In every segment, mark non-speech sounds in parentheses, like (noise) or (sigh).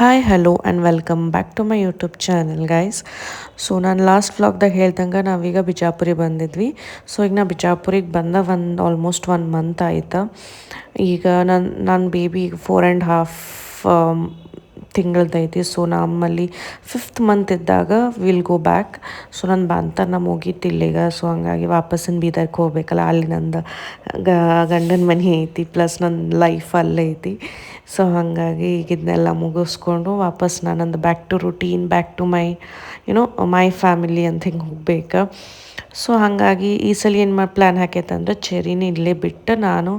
Hi hello and welcome back to my YouTube channel guys so ನಾನು last ವ್ಲಾಗ್ದಾಗ ಹೇಳ್ದಂಗೆ ನಾವೀಗ ಬಿಜಾಪುರಿಗೆ ಬಂದಿದ್ವಿ. ಸೊ ಈಗ ನಾ ಬಿಜಾಪುರಿಗೆ ಬಂದ ಒಂದು ಆಲ್ಮೋಸ್ಟ್ ಒನ್ ಮಂತ್ ಆಯ್ತು. ಈಗ ನನ್ನ ನನ್ನ ಬೇಬಿ ಫೋರ್ ಆ್ಯಂಡ್ ಹಾಫ್ ತಿಂಗಳದೈತಿ. ಸೊ ನಮ್ಮಲ್ಲಿ ಫಿಫ್ತ್ ಮಂತ್ ಇದ್ದಾಗ ವಿಲ್ ಗೋ ಬ್ಯಾಕ್ ಸೊ ನನ್ನ ಬಾಂತನ ಮುಗೀತಿಲ್ಲ ಈಗ ಸೊ ಹಂಗಾಗಿ ವಾಪಸ್ಸಿನ ಬೀದರ್ಗೆ ಹೋಗ್ಬೇಕಲ್ಲ. ಅಲ್ಲಿ ನಂದು ಗಂಡನ ಮನೆ ಐತಿ. ಪ್ಲಸ್ ನನ್ನ ಲೈಫ್ ಅಲ್ಲೇ ಐತಿ. ಸೊ ಹಾಗಾಗಿ ಈಗ ಇದನ್ನೆಲ್ಲ ಮುಗಿಸ್ಕೊಂಡು ವಾಪಸ್ ನಾನೊಂದು back to routine back to my you know my family ಅಂತ ಹಿಂಗೆ ಹೋಗ್ಬೇಕು. ಸೊ ಹಾಗಾಗಿ ಈ ಸಲ ಏನು ಮಾಡಿ ಪ್ಲ್ಯಾನ್ ಹಾಕೈತೆ ಅಂದ್ರೆ ಚೆರಿನ ಇಲ್ಲೇ ಬಿಟ್ಟು ನಾನು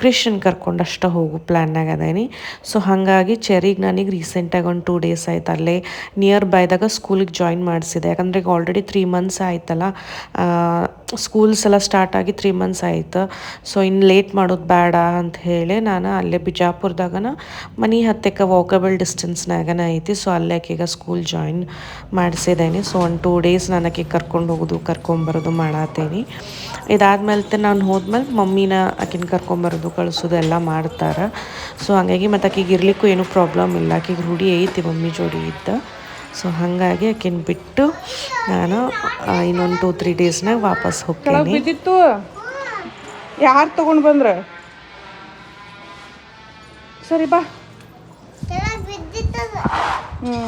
ಕ್ರಿಶ್ಚಿಯನ್ ಕರ್ಕೊಂಡು ಅಷ್ಟೇ ಹೋಗೋ ಪ್ಲ್ಯಾನ್ನಾಗ ಅದೇನಿ. ಸೊ ಹಾಗಾಗಿ ಚೆರಿಗೆ ನನಗೆ ರೀಸೆಂಟಾಗಿ ಒಂದು ಟೂ ಡೇಸ್ ಆಯ್ತು ಅಲ್ಲೇ ನಿಯರ್ ಬೈದಾಗ ಸ್ಕೂಲಿಗೆ ಜಾಯಿನ್ ಮಾಡಿಸಿದೆ. ಯಾಕಂದರೆ ಈಗ ಆಲ್ರೆಡಿ ತ್ರೀ ಮಂತ್ಸ್ ಆಯ್ತಲ್ಲ ಸ್ಕೂಲ್ಸ್ ಎಲ್ಲ ಸ್ಟಾರ್ಟ್ ಆಗಿ ತ್ರೀ ಮಂತ್ಸ್ ಆಯಿತು. ಸೊ ಇನ್ನು ಲೇಟ್ ಮಾಡೋದು ಬೇಡ ಅಂತ ಹೇಳಿ ನಾನು ಅಲ್ಲೇ ಬಿಜಾಪುರದಾಗ ಮನೆ ಹತ್ತಕ್ಕೆ ವಾಕಬಲ್ ಡಿಸ್ಟೆನ್ಸ್ನಾಗನ ಐತಿ. ಸೊ ಅಲ್ಲೇ ಈಗ ಸ್ಕೂಲ್ ಜಾಯಿನ್ ಮಾಡಿಸಿದ್ದೇನೆ ಸೊ ಒಂದು ಟೂ ಡೇಸ್ ನಾನು ಆಕೆ ಕರ್ಕೊಂಡು ಹೋಗೋದು ಕರ್ಕೊಂಬರೋದು ಮಾಡತ್ತೇನೆ ಇದಾದ್ಮೇಲೆ ನಾನು ಹೋದ್ಮೇಲೆ ಮಮ್ಮಿನ ಆಕಿನ ಕರ್ಕೊಂಬರೋದು ಕಳಿಸೋದು ಎಲ್ಲ ಮಾಡ್ತಾರೆ. ಸೊ ಹಾಗಾಗಿ ಮತ್ತು ಆಕೆಗೆ ಇರ್ಲಿಕ್ಕೂ ಏನೂ ಪ್ರಾಬ್ಲಮ್ ಇಲ್ಲ. ಆಕೆಗೆ ರೂಢಿ ಐತಿ ಮಮ್ಮಿ ಜೋಡಿ ಇದ್ದ. ಸೊ ಹಾಗಾಗಿ ಆಕಿನ ಬಿಟ್ಟು ನಾನು ಇನ್ನೊಂದು ಟೂ ತ್ರೀ ಡೇಸ್ನಾಗ ವಾಪಸ್ ಹೋಗ್ತೀನಿ. ಬಿದ್ದಿತ್ತು? ಯಾರು ತಗೊಂಡು ಬಂದ್ರ? ಸರಿ ಬಾ. ಹ್ಞೂ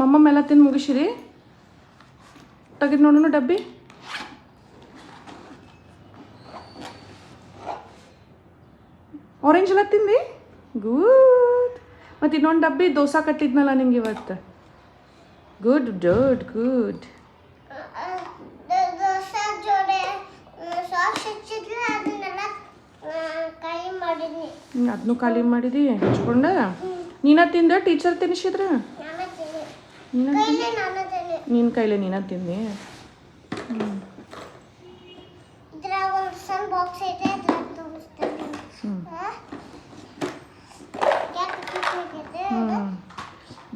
ಮಮ್ಮ ಎಲ್ಲ ತಿಂದು ಮುಗಿಸಿರಿ. ತೆಗೆದು ನೋಡೋಣ ಡಬ್ಬಿ. ಆರೆಂಜ್ ಎಲ್ಲ ತಿಂದಿ? ಗುಡ್ ಮತ್ತು ಇನ್ನೊಂದು ಡಬ್ಬಿ ದೋಸೆ ಕಟ್ಟಿದ್ನಲ್ಲ ನಿಮ್ಗೆ ಇವತ್ತು. ಗುಡ್ ಗುಡ್ ಗುಡ್ ಅದನ್ನು ಖಾಲಿ ಮಾಡಿದಿ ಹಚ್ಕೊಂಡ? ನೀನ ತಿಂದ ಟೀಚರ್ ತಿನ್ನಿಸಿದ್ರ ನಾನ ತಿನ್ನಿ ನೀನ ಕೈಲಿ ನಾನು ತಿನ್ನಿ ನಿನ್ನ ಕೈಲೇ ನೀನ ತಿಂದಿ?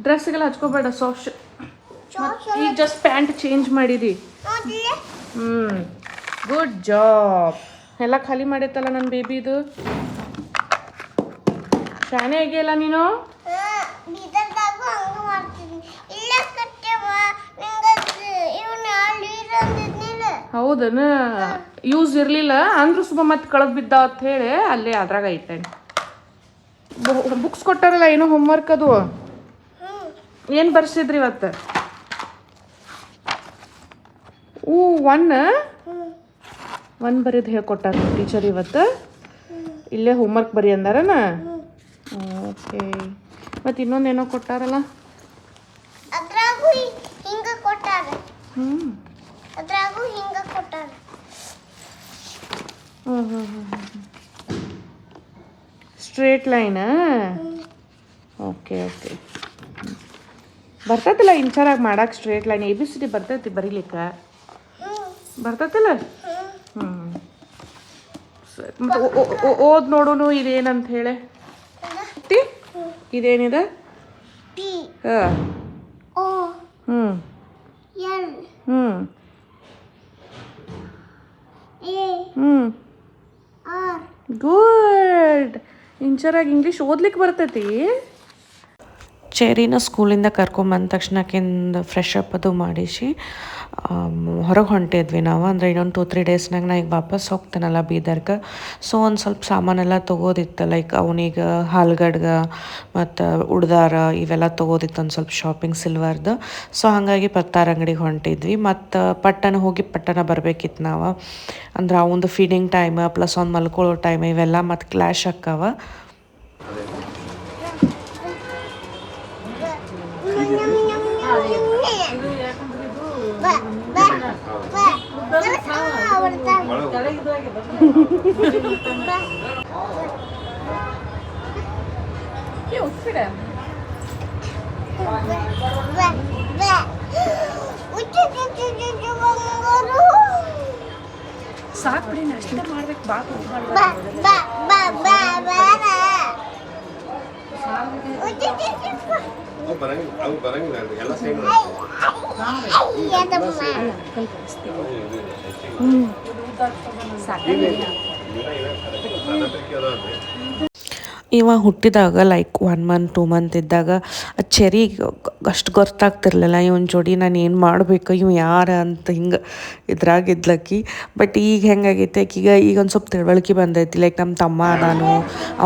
ಡ್ರೆಸ್ಗೆಲ್ಲ ಹಚ್ಕೋಬೇಡ ಸಾಫ್ಟ್ ಈ ಈಗ ಜಸ್ಟ್ ಪ್ಯಾಂಟ್ ಚೇಂಜ್ ಮಾಡಿದಿ. ಹ್ಮ್. ಹ್ಞೂ ಗುಡ್ ಜಾಬ್ ಎಲ್ಲ ಖಾಲಿ ಮಾಡೈತಲ್ಲ ನನ್ನ ಬೇಬಿದು ಶಾನೆ ಆಗಿಯಲ್ಲ ನೀನು ಆ, ಬೀದರ್ದಾಗೂ ಹಂಗ ಮಾಡ್ತೀನಿ ಇಲ್ಲ ಕಟ್ಟೆವ ನಿಂಗದು ಇವನ ಲೀಡ್ ಅಂದಿದ್ನಿಲ್ಲ ಹೌದನ ಯೂಸ್ ಇರಲಿಲ್ಲ. ಅಂದ್ರೂ ಸುಮ್ಮ ಮತ್ತೆ ಕಳೆದು ಬಿದ್ದ ಅಂತ ಹೇಳಿ ಅಲ್ಲೇ ಅದ್ರಾಗ ಐತೆ. ಬುಕ್ಸ್ ಕೊಟ್ಟಾರಲ್ಲ ಏನೋ ಹೋಮ್ವರ್ಕ್ ಅದು? ಏನ್ ಏನು ಬರ್ಸಿದ್ರಿ ಇವತ್ತು? ಊ ಒನ್ ಒನ್ ಬರೀದು ಹೇಳ್ಕೊಟ್ಟಾರ ಟೀಚರ್ ಇವತ್ತು. ಇಲ್ಲೇ ಹೋಮ್ವರ್ಕ್ ಬರಿ ಅಂದಾರನ? ಓಕೆ. ಮತ್ತು ಇನ್ನೊಂದೇನೋ ಕೊಟ್ಟಾರಲ್ಲ? ಅದ್ರಾಗೂ ಹಿ- ಹಿಂಗ ಕೊಟ್ಟಾರ. ಹ್ಞೂ ಹ್ಞೂ ಸ್ಟ್ರೇಟ್ ಲೈನ್ ಓಕೆ ಓಕೆ ಬರ್ತೈತಿಲ್ಲ ಇಂಚರಾಗಿ ಮಾಡಕ್ಕೆ straight line A B C D ಬರ್ತೈತಿ ಬರೀಲಿಕ್ಕೆ? ಬರ್ತೈತಿಲ್ಲ? ಹ್ಞೂ ಸರಿ ಮತ್ತು ಓದ್ ನೋಡೋನು ಇದೇನಂತ ಹೇಳಿ? ಟಿ? ಇದೇನಿದೆ? ಹ್ಮ್ ಹಾಂ. ಹ್ಞೂ ಹ್ಞೂ ಎ ಹ್ಞೂ ಗುಡ್ ಇಂಚರಾಗಿ ಇಂಗ್ಲೀಷ್ ಓದ್ಲಿಕ್ಕೆ ಬರ್ತೈತಿ? ಚೆರಿನ ಸ್ಕೂಲಿಂದ ಕರ್ಕೊಂಬಂದ ತಕ್ಷಣ ಆಕಿಂದ ಫ್ರೆಶ್ ಅಪ್ ಅದು ಮಾಡಿಸಿ ಹೊರಗೆ ಹೊಂಟಿದ್ವಿ ನಾವು. ಅಂದರೆ ಇನ್ನೊಂದು ಟೂ ತ್ರೀ ಡೇಸ್ನಾಗ ನಾ ಈಗ ವಾಪಸ್ ಹೋಗ್ತೇನಲ್ಲ ಬೀದರ್ಗೆ. ಸೊ ಒಂದು ಸ್ವಲ್ಪ ಸಾಮಾನೆಲ್ಲ ತೊಗೋದಿತ್ತು. ಲೈಕ್ ಅವನಿಗೆ ಹಾಲ್ಗಡ್ಗ ಮತ್ತು ಉಡ್ದಾರ ಇವೆಲ್ಲ ತೊಗೋದಿತ್ತು ಒಂದು ಸ್ವಲ್ಪ ಶಾಪಿಂಗ್ ಸಿಲ್ವರ್ದು ಸೊ ಹಾಗಾಗಿ ಪತ್ತಾರ ಅಂಗಡಿಗೆ ಹೊಂಟಿದ್ವಿ. ಮತ್ತು ಪಟ್ಟಣ ಹೋಗಿ ಪಟ್ಟಣ ಬರಬೇಕಿತ್ತು ನಾವು. ಅಂದ್ರೆ ಅವಂದು ಫೀಡಿಂಗ್ ಟೈಮ್ ಪ್ಲಸ್ ಅವ್ನು ಮಲ್ಕೊಳ್ಳೋ ಟೈಮ್ ಇವೆಲ್ಲ ಮತ್ತು ಕ್ಲಾಶ್ ಆಕ್ಕವ ಬಾ ಬಾ ಬಾ ಬರ್ತಾನೆ ಬಾ ಬಾ ಬಾ ಉಚ್ಚು ಚುಚ್ಚು ಚುಚ್ಚು ಬಂಗಾರು ಸಾಕು ಬಿಡಿ ನಾಷ್ಟ ಮಾಡ್ಬೇಕು ಬಾ ಬಾ ಬಾ ಬಾ ಬಾ ಬಾರ ಉಚ್ಚು ಚುಚ್ಚು ಅವು ಬರಂಗಿಲ್ಲ ಅವು ಬರಂಗಿಲ್ಲ ಅದು ಎಲ್ಲ ಸೇಮ್ ಇವ ಹುಟ್ಟಿದಾಗ like one month two month ಇದ್ದಾಗ, ಆ ಚೆರಿ ಅಷ್ಟು ಗೊತ್ತಾಗ್ತಿರ್ಲಿಲ್ಲ. ಇವನ್ ಜೋಡಿ ನಾನು ಏನು ಮಾಡಬೇಕು? ಇವ್ ಯಾರ? ಅಂತ ಹಿಂಗೆ ಇದ್ರಾಗಿದ್ಲಕ್ಕಿ ಬಟ್ ಈಗ ಹೆಂಗಾಗೈತೆ? ಈಗ ಈಗ ಒಂದು ಸ್ವಲ್ಪ ತಿಳುವಳಿಕೆ ಬಂದೈತಿ. ಲೈಕ್ ನಮ್ಮ ತಮ್ಮ, ನಾನು,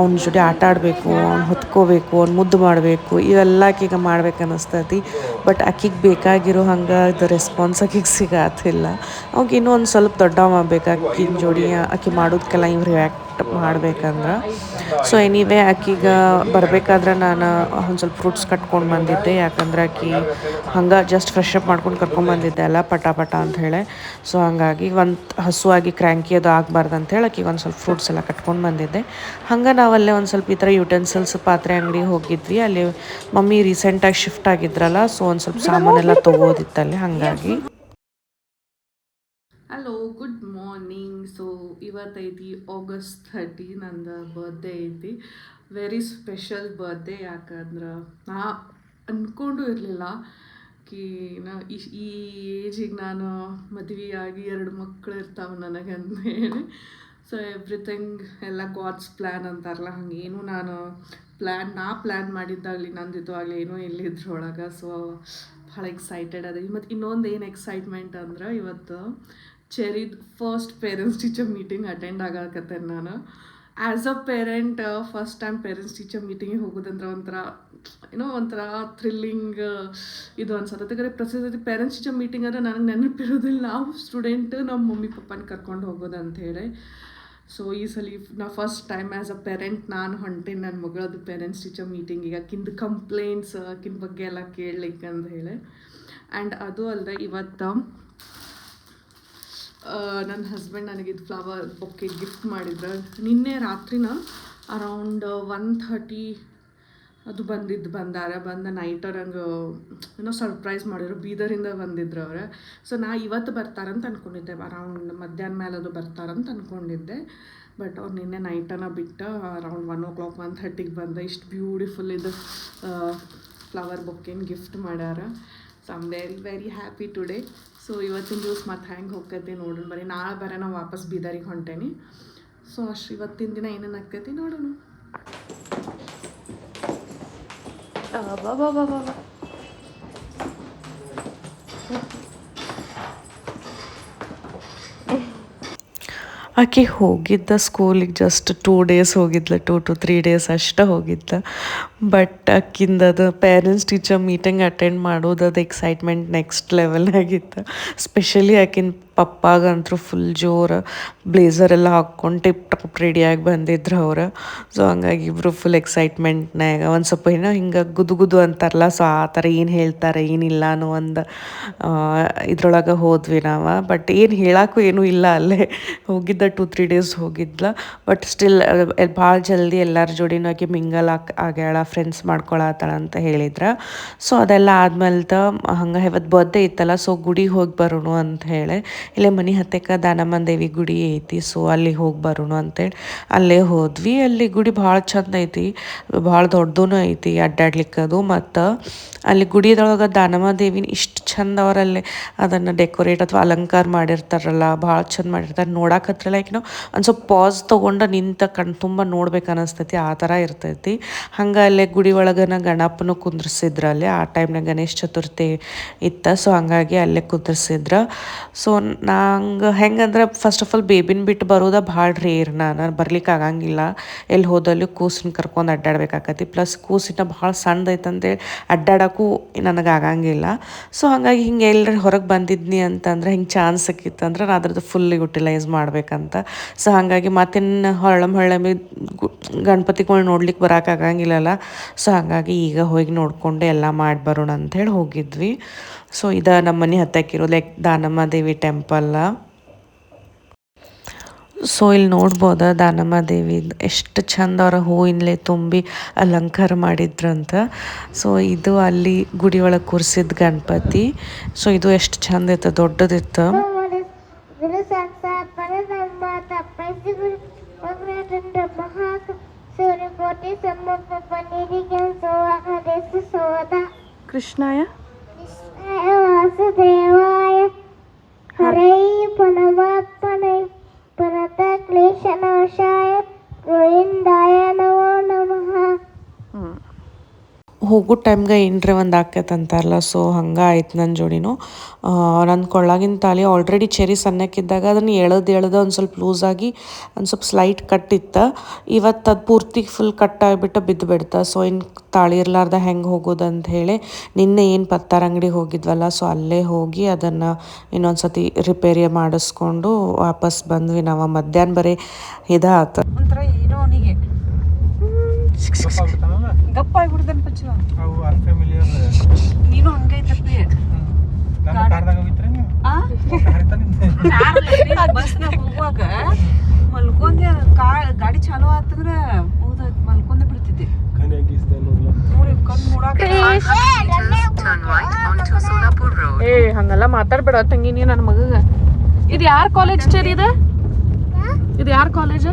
ಅವ್ನ ಜೋಡಿ ಆಟ ಆಡಬೇಕು, ಅವ್ನು ಹೊತ್ಕೋಬೇಕು, ಅವ್ನು ಮುದ್ದು ಮಾಡಬೇಕು, ಇವೆಲ್ಲ ಆಕೀಗ ಮಾಡ್ಬೇಕು ಅನ್ನಿಸ್ತೈತಿ ಬಟ್ ಆಕಿಗೆ ಬೇಕಾಗಿರೋ ಹಂಗೆ ಇದು ರೆಸ್ಪಾನ್ಸ್ ಆಕಿಗೆ ಸಿಗತ್ತಿಲ್ಲ ಅವಾಗ ಇನ್ನೂ ಒಂದು ಸ್ವಲ್ಪ ದೊಡ್ಡವ ಆಕಿನ ಜೋಡಿ. ಆಕೆ ಮಾಡೋದಕ್ಕೆಲ್ಲ ಇವ್ರು ರಿಯಾಕ್ಟ್ ಮಾಡ್ಬೇಕಂದ್ರೆ. ಸೊ ಎನಿವೇ ಆಕಿಗೆ ಬರಬೇಕಾದ್ರೆ ನಾನು ಒಂದು ಸ್ವಲ್ಪ ಫ್ರೂಟ್ಸ್ ಕಟ್ಕೊಂಡು ಬಂದಿದ್ದೆ. ಯಾಕಂದ್ರೆ ಆಕಿ ಹಂಗೆ ಜಸ್ಟ್ ಫ್ರೆಶ್ ಅಪ್ ಮಾಡ್ಕೊಂಡು ಕರ್ಕೊಂಡು ಬಂದಿದ್ದೆ ಅಲ್ಲ ಪಟ ಪಟ ಅಂತ ಹೇಳಿ. ಸೊ ಹಂಗಾಗಿ ಒಂದು ಹಸುವಾಗಿ ಕ್ರ್ಯಾಂಕಿ ಅದು ಆಗಬಾರ್ದು ಅಂತ ಹೇಳಿ ಆಕಿಗೆ ಒಂದು ಸ್ವಲ್ಪ ಫ್ರೂಟ್ಸ್ ಎಲ್ಲ ಕಟ್ಕೊಂಡು ಬಂದಿದ್ದೆ. ಹಂಗೆ ನಾವಲ್ಲೇ ಒಂದು ಸ್ವಲ್ಪ ಈ ಥರ ಯುಟೆನ್ಸಿಲ್ಸ್ ಪಾತ್ರೆ ಅಂಗಡಿ ಹೋಗಿದ್ವಿ. ಅಲ್ಲಿ ಮಮ್ಮಿ ರೀಸೆಂಟಾಗಿ ಶಿಫ್ಟ್ ಆಗಿದ್ರಲ್ಲ ಸೊ ಒಂದು ಸ್ವಲ್ಪ ಸಾಮಾನೆಲ್ಲ ತೊಗೋದಿತ್ತಲ್ಲಿ ಹಾಗಾಗಿ. ಹಲೋ ಗುಡ್ ಮಾರ್ನಿಂಗ್ ಸೊ ಇವತ್ತೈತಿ ಆಗಸ್ಟ್ ಥರ್ಟಿ ನಂದು ಬರ್ಡೇ ಐತಿ. ವೆರಿ ಸ್ಪೆಷಲ್ ಬರ್ಡೇ ಯಾಕಂದ್ರೆ ನಾ ಅಂದ್ಕೊಂಡು ಇರಲಿಲ್ಲ ಕಿ, ನಾ, ಈ ಏಜಿಗೆ ನಾನು ಮದುವೆಯಾಗಿ ಎರಡು ಮಕ್ಕಳು ಇರ್ತಾವೆ ನನಗೆ ಅಂತ ಹೇಳಿ. ಸೊ ಎವ್ರಿಥಿಂಗ್ ಎಲ್ಲ ಗಾಡ್ಸ್ ಪ್ಲ್ಯಾನ್ ಅಂತಾರಲ್ಲ, ಹಂಗೇನು ನಾನು ಪ್ಲ್ಯಾನ್ ನಾ ಪ್ಲ್ಯಾನ್ ಮಾಡಿದ್ದಾಗಲಿ, ನಂದಿದ್ದು ಆಗಲಿ, ಏನೂ ಇಲ್ಲಿದ್ರೊಳಗೆ ಸೊ ಭಾಳ ಎಕ್ಸೈಟೆಡ್ ಅದ. ಮತ್ತು ಇನ್ನೊಂದು ಏನು ಎಕ್ಸೈಟ್ಮೆಂಟ್ ಅಂದ್ರೆ ಇವತ್ತು ಚೆರಿದ್ first parents teacher meeting attend ಆಗಕತ್ತೆ ನಾನು. As a parent first time parents teacher ಮೀಟಿಂಗಿಗೆ ಹೋಗೋದಂದ್ರೆ ಒಂಥರ, ಏನೋ ಒಂಥರ ಥ್ರಿಲ್ಲಿಂಗ್ ಇದು ಅನ್ಸತ್ತೆ ಯಾಕಂದರೆ ಸತಿ ಪೇರೆಂಟ್ಸ್ ಟೀಚರ್ ಮೀಟಿಂಗ್ ಅಂದರೆ ನನಗೆ ನೆನಪಿರೋದಿಲ್ಲ. ನಾವು ಸ್ಟೂಡೆಂಟ್ ನಮ್ಮ ಮಮ್ಮಿ, ಪಪ್ಪನ ಕರ್ಕೊಂಡು ಹೋಗೋದು ಅಂತ ಹೇಳಿ. ಸೊ ಈ ಸಲ ನಾ first time as a parent ನಾನು ಹೊಂಟೇನೆ ನನ್ನ ಮಗಳದ್ದು ಪೇರೆಂಟ್ಸ್ ಟೀಚರ್ ಮೀಟಿಂಗಿಗೆ ಆಕಿಂದು ಕಂಪ್ಲೇಂಟ್ಸ್ ಆಕಿನ ಬಗ್ಗೆ ಎಲ್ಲ ಕೇಳಲಿಕ್ಕೆ ಅಂತ ಹೇಳಿ. ಆ್ಯಂಡ್ ಅದು ಅಲ್ಲದೆ ಇವತ್ತು ನನ್ನ ಹಸ್ಬೆಂಡ್ ನನಗೆ ಇದು ಫ್ಲವರ್ ಬೊಕ್ಕೆ ಗಿಫ್ಟ್ ಮಾಡಿದ್ರು. ನಿನ್ನೆ ರಾತ್ರಿನ ಅರೌಂಡ್ ಒನ್ ಥರ್ಟಿ ಅದು ಬಂದಿದ್ದು ಬಂದಾರ. ಬಂದ ನೈಟ್ ಹಂಗೆ, ಏನೋ ಸರ್ಪ್ರೈಸ್ ಮಾಡಿದ್ರು. ಬೀದರಿಂದ ಬಂದಿದ್ರು ಅವ್ರು. ಸೊ ನಾ ಇವತ್ತು ಬರ್ತಾರಂತ ಅಂದ್ಕೊಂಡಿದ್ದೆ ಅರೌಂಡ್ ಮಧ್ಯಾಹ್ನ ಮೇಲೆ ಅದು ಬರ್ತಾರಂತ ಅಂದ್ಕೊಂಡಿದ್ದೆ ಬಟ್ ಅವ್ರು ನಿನ್ನೆ ನೈಟನ ಬಿಟ್ಟು around one o'clock one ಥರ್ಟಿಗೆ ಬಂದ. ಇಷ್ಟು ಬ್ಯೂಟಿಫುಲ್ ಇದು ಫ್ಲವರ್ ಬೊಕ್ಕೇನು ಗಿಫ್ಟ್ ಮಾಡ್ಯಾರ. So I'm very very happy today so ಇವತ್ತಿನ ದಿವಸ ಮತ್ತೆ ಹೆಂಗೆ ಹೋಗ್ತೈತಿ ನೋಡೋಣ. ಬರೀ ನಾಳೆ ಬರ ನಾವು ವಾಪಸ್ ಬೀದರಿಗೆ ಹೊಂಟೇನಿ. ಸೊ ಅಷ್ಟು ಇವತ್ತಿನ ದಿನ ಏನೇನು ಆಕೈತಿ ನೋಡೋಣ. ಆಕೆ ಹೋಗಿದ್ದ ಸ್ಕೂಲಿಗೆ ಜಸ್ಟ್ ಟೂ ಡೇಸ್ ಹೋಗಿದ್ಲ ಟೂ ಟು ತ್ರೀ ಡೇಸ್ ಅಷ್ಟೇ ಹೋಗಿದ್ಲ. ಬಟ್ ಆಕಿಂದದು ಪೇರೆಂಟ್ಸ್ ಟೀಚರ್ ಮೀಟಿಂಗ್ ಅಟೆಂಡ್ ಮಾಡೋದು ಅದು ಎಕ್ಸೈಟ್ಮೆಂಟ್ ನೆಕ್ಸ್ಟ್ ಲೆವೆಲ್ ಆಗಿತ್ತು. ಸ್ಪೆಷಲಿ ಆಕಿನ ಪಪ್ಪಾಗಂತೂ ಫುಲ್ ಜೋರು ಬ್ಲೇಸರ್ ಎಲ್ಲ ಹಾಕ್ಕೊಂಡು ಟಿಪ್ ಟಾಪ್ ರೆಡಿಯಾಗಿ ಬಂದಿದ್ರು ಅವ್ರು. ಸೊ ಹಂಗಾಗಿ ಇಬ್ಬರು ಫುಲ್ ಎಕ್ಸೈಟ್ಮೆಂಟ್ನಾಗ ಒಂದು ಸ್ವಲ್ಪ ಏನೋ ಹಿಂಗೆ ಗುದು ಗುದು ಅಂತಾರಲ್ಲ ಸೊ ಆ ಥರ ಏನು ಹೇಳ್ತಾರೆ ಏನಿಲ್ಲ ಅನ್ನೋ ಒಂದು ಇದ್ರೊಳಗೆ ಹೋದ್ವಿ ನಾವು. ಬಟ್ ಏನು ಹೇಳೋಕ್ಕೂ ಏನೂ ಇಲ್ಲ ಅಲ್ಲೇ. ಹೋಗಿದ್ದ ಟು ತ್ರೀ ಡೇಸ್ ಹೋಗಿದ್ಲ. ಬಟ್ ಸ್ಟಿಲ್ ಭಾಳ ಜಲ್ದಿ ಎಲ್ಲರ ಜೋಡಿನೂ ಆಕೆ ಮಿಂಗಲ್ ಆಗಿ ಆಗ್ಯಾಳ. ಫ್ರೆಂಡ್ಸ್ ಮಾಡ್ಕೊಳತ್ತಾಳ ಅಂತ ಹೇಳಿದ್ರ. ಸೊ ಅದೆಲ್ಲ ಆದ್ಮೇಲೆ ಹಂಗೆ ಇವತ್ತು ಬರ್ಡೇ ಇತ್ತಲ್ಲ ಸೊ ಗುಡಿಗೆ ಹೋಗಿ ಬರೋಣ ಅಂತ ಹೇಳಿ, ಇಲ್ಲೇ ಮನೆ ಹತ್ತಕ್ಕ ದಾನಮ್ಮನ ದೇವಿ ಗುಡಿ ಐತಿ ಸೊ ಅಲ್ಲಿ ಹೋಗಿ ಬರೋಣ ಅಂತೇಳಿ ಅಲ್ಲೇ ಹೋದ್ವಿ. ಅಲ್ಲಿ ಗುಡಿ ಭಾಳ ಚಂದ ಐತಿ, ಭಾಳ ದೊಡ್ಡದೂ ಐತಿ ಅಡ್ಡಾಡ್ಲಿಕ್ಕದು ಮತ್ತು ಅಲ್ಲಿ ಗುಡಿದೊಳಗೆ ದಾನಮ್ಮ ದೇವಿನ ಇಷ್ಟು ಚಂದ ಅವರಲ್ಲಿ ಅದನ್ನು ಡೆಕೋರೇಟ್ ಅಥವಾ ಅಲಂಕಾರ ಮಾಡಿರ್ತಾರಲ್ಲ, ಭಾಳ ಚಂದ ಮಾಡಿರ್ತಾರೆ. ನೋಡಕ್ಕೆ ಲೈಕ್ ನಾವು ಒಂದು ಸ್ವಲ್ಪ ಪಾಸ್ ತೊಗೊಂಡು ನಿಂತ ಕಣ್ ತುಂಬ ನೋಡ್ಬೇಕು ಅನ್ನಿಸ್ತೈತಿ ಆ ಥರ ಇರ್ತೈತಿ. ಹಂಗೆ ಅಲ್ಲೇ ಗುಡಿ ಒಳಗನ ಗಣಪನು ಕುಂದ್ರಿಸಿದ್ರು ಅಲ್ಲಿ, ಆ ಟೈಮ್ನಾಗ ಗಣೇಶ ಚತುರ್ಥಿ ಇತ್ತ. ಸೊ ಹಂಗಾಗಿ ಅಲ್ಲೇ ಕುಂದ್ರಿಸಿದ್ರು. ಸೊ ನಂಗೆ ಹೆಂಗಂದ್ರೆ ಫಸ್ಟ್ ಆಫ್ ಆಲ್ ಬೇಬಿನ ಬಿಟ್ಟು ಬರೋದ ಭಾಳ ರೇರ್ ನಾನು ಬರ್ಲಿಕ್ಕೆ ಆಗಂಗಿಲ್ಲ. ಎಲ್ಲಿ ಹೋದಲ್ಲಿ ಕೂಸಿನ ಕರ್ಕೊಂಡು ಅಡ್ಡಾಡ್ಬೇಕಾಕತಿ. ಪ್ಲಸ್ ಕೂಸಿನ ಭಾಳ ಸಣ್ಣದೈತೆ ಅಂತೇಳಿ ಅಡ್ಡಾಡೋಕ್ಕೂ ನನಗೆ ಆಗಂಗಿಲ್ಲ. ಸೊ ಹಾಗಾಗಿ ಹಿಂಗೆ ಎಲ್ಲರೂ ಹೊರಗೆ ಬಂದಿದ್ನಿ ಅಂತಂದ್ರೆ ಹಿಂಗೆ ಚಾನ್ಸ್ ಸಿಕ್ಕಿತ್ತಂದ್ರೆ ನಾನು ಅದ್ರದ್ದು ಫುಲ್ ಯುಟಿಲೈಸ್ ಮಾಡ್ಬೇಕಂತ. ಸೊ ಹಾಗಾಗಿ ಮತ್ತಿನ್ನು ಹೊಳ್ಳಮ್ ಹೊಳ್ಳಮಿ ಗಣಪತಿಗಳು ನೋಡ್ಲಿಕ್ಕೆ ಬರೋಕೆ ಆಗಂಗಿಲ್ಲಲ್ಲ. ಸೊ ಹಾಗಾಗಿ ಈಗ ಹೋಗಿ ನೋಡಿಕೊಂಡು ಎಲ್ಲ ಮಾಡಿ ಬರೋಣ ಅಂಥೇಳಿ ಹೋಗಿದ್ವಿ. ಸೊ ಇದು ನಮ್ಮ ಮನೆ ಹತ್ತಕ್ಕಿರೋ ಲೈಕ್ ದಾನಮ್ಮ ದೇವಿ ಟೆಂಪಲ್ಲ ಸೊ ಇಲ್ಲಿ ನೋಡ್ಬೋದು ದಾನಮ್ಮ ದೇವಿ ಎಷ್ಟು ಚಂದ ಅವರ ಹೂವಿನಲೆ ತುಂಬಿ ಅಲಂಕಾರ ಮಾಡಿದ್ರಂತ. ಸೊ ಇದು ಅಲ್ಲಿ ಗುಡಿ ಒಳಗೆ ಕೂರಿಸಿದ ಗಣಪತಿ. ಸೊ ಇದು ಎಷ್ಟು ಚಂದ ಇತ್ತು, ದೊಡ್ಡದಿತ್ತು. ಮಹಾಕ കൃഷ്ണായ? വാസുദേവായ. ഹരേ പ്രണവാത്മനെ പ്രണത ക്ലേശനാശായ ഗോവിന്ദായ ಹೋಗೋ ಟೈಮ್ಗೆ ಏನರ ಒಂದು ಆಕೈತೆ ಅಂತಾರಲ್ಲ ಸೊ ಹಂಗೆ ಆಯ್ತು ನನ್ನ ಜೋಡಿನೂ. ನನ್ನ ಕೊಳ್ಳಾಗಿನ ತಾಳಿ ಆಲ್ರೆಡಿ ಚೆರಿ ಸಣ್ಣಕ್ಕಿದ್ದಾಗ ಅದನ್ನು ಎಳೆದು ಎಳೆದು ಒಂದು ಸ್ವಲ್ಪ ಲೂಸಾಗಿ ಒಂದು ಸ್ವಲ್ಪ ಸ್ಲೈಟ್ ಕಟ್ಟಿತ್ತು ಇವತ್ತು ಅದು ಪೂರ್ತಿ ಫುಲ್ ಕಟ್ ಆಗಿಬಿಟ್ಟು ಬಿದ್ದು ಬಿಡ್ತು ಸೊ ಇನ್ನು ತಾಳಿ ಇರ್ಲಾರ್ದ ಹೆಂಗೆ ಹೋಗೋದು ಅಂತ ಹೇಳಿ ನಿನ್ನೆ ಏನು ಪತ್ತಾರ ಅಂಗಡಿಗೆ ಹೋಗಿದ್ವಲ್ಲ ಸೊ ಅಲ್ಲೇ ಹೋಗಿ ಅದನ್ನು ಇನ್ನೊಂದು ಸತಿ ರಿಪೇರಿ ಮಾಡಿಸ್ಕೊಂಡು ವಾಪಸ್ ಬಂದ್ವಿ ನಾವು. ಮಧ್ಯಾಹ್ನ ಬರೀ ಇದಾತ. ಒಂಥರ ಏನೋ ಅವನಿಗೆ. ಗಪ್ಪ ಆಗ್ಬಿಡ್ತಾನೆ ಪಚ್ಚ ಅವು ಅನ್ಫ್ಯಾಮಿಲಿಯರ್ ನೀನು ಹಂಗೈತಪ್ಪಿ ನನ್ನ ಕಾರ್ದಾಗ ಹೋಗಿತ್ರಿ ನೀವು? (laughs) ಬಸ್ನಾಗ ಹೋಗುವಾಗ ಮಲ್ಕೊಂಡೆ ಕಾ ಗಾಡಿ ಚಾಲೋ ಆತಂದ್ರ ಹೌದಾಯ್ತು ಮಲ್ಕೊಂಡೆ ಬಿಡ್ತಿದ್ದೆ. ನೋಡಿ ಕಣ್ ನೋಡಾಕ ಏ ಹಂಗಲ್ಲ ಮಾತಾಡ್ಬೇಡ ತಂಗಿ ನೀ ನನ್ನ ಮಗಗ. ಇದು ಯಾರ ಕಾಲೇಜ್ ಚೇರಿ ಇದು? ಇದು ಯಾರ ಕಾಲೇಜ್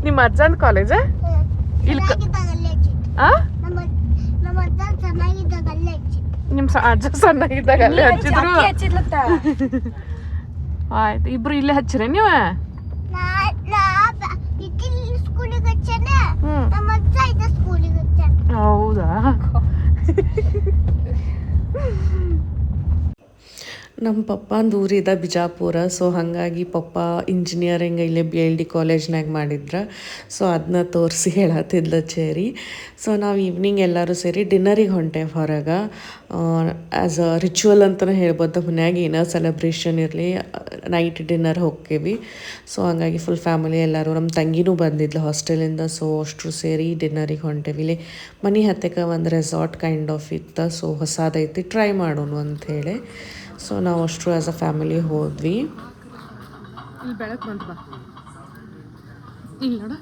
ನಮ್ಮ ಅಜ್ಜ. ನಿಮ್ಮ ಅಜ್ಜನ ಕಾಲೇಜ್ ಇಲ್ಲಿ ನಿಮ್ ಅಜ್ಜ. ಸಣ್ಣಗಿದ್ದಾಗ ಅಲ್ಲೇ ಹಚ್ಚಿದ್ರು. ಆಯ್ತು ಇಬ್ರು ಇಲ್ಲೇ ಹಚ್ಚಿರ ನೀವ? ನಾ (laughs) ನಾ ಇಟ್ಟಿಲ್ ಸ್ಕೂಲಿಗೆ ಹಚ್ಚನೆ ಹ್ಮ್ ನಮ್ಮ ಅಜ್ಜ ಇದ್ದ ಸ್ಕೂಲಿಗೆ ಹಚ್ಚಾನ ಹೌದಾ ನಮ್ಮ ಪಪ್ಪಂದು ಊರಿದ ಬಿಜಾಪುರ ಸೊ ಹಾಗಾಗಿ ಪಪ್ಪ ಇಂಜಿನಿಯರಿಂಗ್ ಇಲ್ಲೇ ಬಿ ಎಲ್ ಡಿ ಕಾಲೇಜ್ನಾಗ ಮಾಡಿದ್ರ. ಸೊ ಅದನ್ನ ತೋರಿಸಿ ಹೇಳತ್ತಿದ್ಲ ಚೇರಿ ಸೊ ನಾವು ಈವ್ನಿಂಗ್ ಎಲ್ಲರೂ ಸೇರಿ ಡಿನ್ನರಿಗೆ ಹೊಂಟೆ ಹೊರಗೆ. ಆ್ಯಸ್ ಅ ರಿಚುವಲ್ ಅಂತಲೇ ಹೇಳ್ಬೋದು. ಮನ್ಯಾಗ ಏನೋ ಸೆಲೆಬ್ರೇಷನ್ ಇರಲಿ ನೈಟ್ ಡಿನ್ನರ್ ಹೋಗ್ತೀವಿ. ಸೊ ಹಂಗಾಗಿ ಫುಲ್ ಫ್ಯಾಮಿಲಿ ಎಲ್ಲರೂ ನಮ್ಮ ತಂಗಿನೂ ಬಂದಿದ್ಲು ಹಾಸ್ಟೆಲಿಂದ ಸೊ ಅಷ್ಟರು ಸೇರಿ ಡಿನ್ನರಿಗೆ ಹೊಂಟೇವಿ. ಇಲ್ಲಿ ಮನೆ ಹತ್ತಕ್ಕೆ ಒಂದು ರೆಸಾರ್ಟ್ ಕೈಂಡ್ ಆಫ್ ಇತ್ತು. ಸೊ ಹೊಸದೈತಿ ಟ್ರೈ ಮಾಡೋಣ ಅಂಥೇಳಿ ಸೊ ನಾವು ಅಷ್ಟು ಆ್ಯಸ್ ಅ ಫ್ಯಾಮಿಲಿ ಹೋದ್ವಿ. ಇಲ್ಲಿ ಬೆಳಕು ಬಂತು ಬಾ. ಇಲ್ಲಿ ನೋಡ.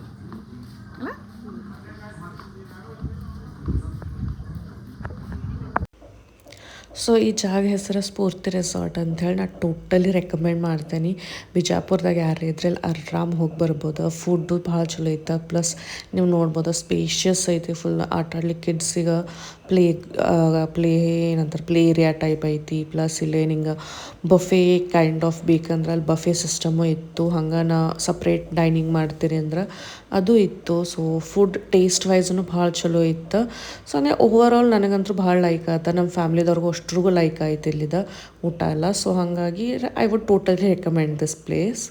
ಸೊ ಈ ಜಾಗ ಹೆಸರು ಸ್ಫೂರ್ತಿ ರೆಸಾರ್ಟ್ ಅಂಥೇಳಿ ನಾನು ಟೋಟಲಿ ರೆಕಮೆಂಡ್ ಮಾಡ್ತೇನೆ. ಬಿಜಾಪುರದಾಗ ಯಾರು ಇದ್ರಲ್ಲಿ ಆರಾಮ್ ಹೋಗಿ ಬರ್ಬೋದು. ಫುಡ್ಡು ಭಾಳ ಚಲೋ ಐತೆ. ಪ್ಲಸ್ ನೀವು ನೋಡ್ಬೋದು ಸ್ಪೇಷಿಯಸ್ ಐತಿ ಫುಲ್ ಆಟ ಆಡ್ಲಿಕ್ಕೆ ಕಿಡ್ಸಿಗೆ ಪ್ಲೇ ಪ್ಲೇ ಏನಂತಾರೆ, ಪ್ಲೇ ಏರಿಯಾ ಟೈಪ್ ಐತಿ, ಪ್ಲಸ್ ಇಲ್ಲೇ ನಿಂಗೆ ಬಫೆ ಕೈಂಡ್ ಆಫ್ ಬೇಕಂದ್ರೆ ಅಲ್ಲಿ ಬಫೆ ಸಿಸ್ಟಮು ಇತ್ತು. ಹಂಗೆ ನಾ ಸಪ್ರೇಟ್ ಡೈನಿಂಗ್ ಮಾಡ್ತೀರಿ ಅಂದ್ರೆ ಅದು ಇತ್ತು. ಸೊ ಫುಡ್ ಟೇಸ್ಟ್ ವೈಸ್ನು ಭಾಳ ಚಲೋ ಇತ್ತು. ಸೊ ಅಂದರೆ ಓವರ್ ಆಲ್ ನನಗಂತೂ ಭಾಳ ಲೈಕ್ ಆಯ್ತು ನಮ್ಮ ಫ್ಯಾಮ್ಲಿದವ್ರಿಗೂ ಅಷ್ಟ್ರಿಗೂ ಲೈಕ್ ಆಯ್ತು ಇಲ್ಲಿದ ಊಟ ಎಲ್ಲ. ಸೊ ಹಾಗಾಗಿ I would totally recommend this place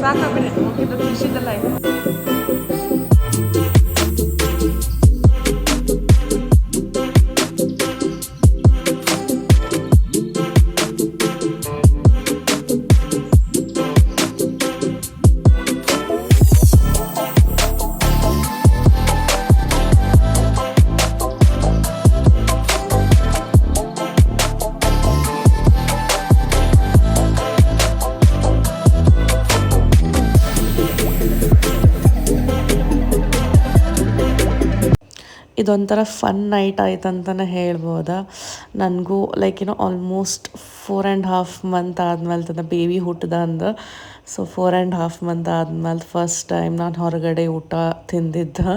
ಸಾಕಾಗ್ಬಿಡಿ ಹೋಗಿದ್ದು ಖುಷಿದಲ್ಲ ಇದು ಇದೊಂಥರ ಫನ್ ನೈಟ್ ಆಯ್ತು ಅಂತಲೇ ಹೇಳ್ಬೋದಾ? ನನಗೂ ಲೈಕ್ ಏನೋ almost four and half month ಆದ್ಮೇಲೆ ತನ್ನ ಬೇಬಿ ಹುಟ್ಟದ ಅಂದ. So four and half month ಆದ್ಮೇಲೆ ಫಸ್ಟ್ ಟೈಮ್ ನಾನು ಹೊರಗಡೆ ಊಟ ತಿಂದಿದ್ದೆ.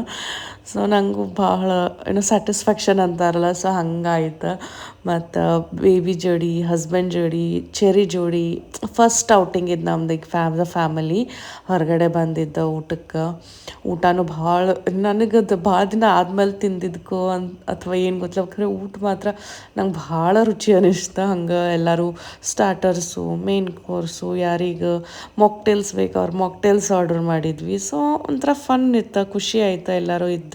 ಸೊ ನನಗೂ ಭಾಳ, ಏನೋ ಸ್ಯಾಟಿಸ್ಫ್ಯಾಕ್ಷನ್ ಅಂತಾರಲ್ಲ. ಸೊ ಹಂಗಾಯ್ತು. ಮತ್ತು ಬೇಬಿ ಜೋಡಿ ಹಸ್ಬೆಂಡ್ ಜೋಡಿ ಚೆರಿ ಜೋಡಿ ಫಸ್ಟ್ ಔಟಿಂಗ್ ಇದು ನಮ್ದು ಈಗ ಫ್ಯಾಮ್ ಫ್ಯಾಮಿಲಿ ಹೊರಗಡೆ ಬಂದಿದ್ದ ಊಟಕ್ಕೆ. ಊಟನೂ ಭಾಳ ನನಗೆ ಅದು ಭಾಳ ದಿನ ಆದ್ಮೇಲೆ ತಿಂದಿದ್ಕೋ ಅಂತ ಅಥವಾ ಏನು ಗೊತ್ತಿಲ್ಲ. ಊಟ ಮಾತ್ರ ನಂಗೆ ಭಾಳ ರುಚಿ ಅನಿಸ್ತು. ಹಂಗೆ ಎಲ್ಲರೂ ಸ್ಟಾರ್ಟರ್ಸು ಮೇನ್ ಕೋರ್ಸು ಯಾರಿಗೆ ಮೊಕ್ಟೇಲ್ಸ್ ಬೇಕು, ಅವ್ರು ಮೊಕ್ಟೇಲ್ಸ್ ಆರ್ಡರ್ ಮಾಡಿದ್ವಿ. ಸೊ ಒಂಥರ ಫನ್ ಇತ್ತು, ಖುಷಿ ಆಯ್ತು ಎಲ್ಲರೂ ಇದ್ದು.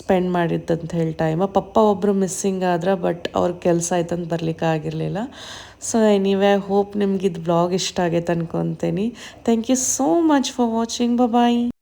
ಸ್ಪೆಂಡ್ ಮಾಡಿದ್ದು ಅಂತ ಹೇಳಿ ಟೈಮ್ ಪಪ್ಪ ಒಬ್ಬರು ಮಿಸ್ಸಿಂಗ್ ಆದ್ರೆ ಬಟ್ ಅವ್ರ ಕೆಲಸ ಆಯ್ತಂತ ಬರ್ಲಿಕ್ಕೆ ಆಗಿರಲಿಲ್ಲ. ಸೊ ಎನಿವೆ ಹೋಪ್ ನಿಮ್ಗೆ ಇದು ಬ್ಲಾಗ್ ಇಷ್ಟ ಆಗೈತೆ ಅನ್ಕೊತೀನಿ. Thank you so much for watching bye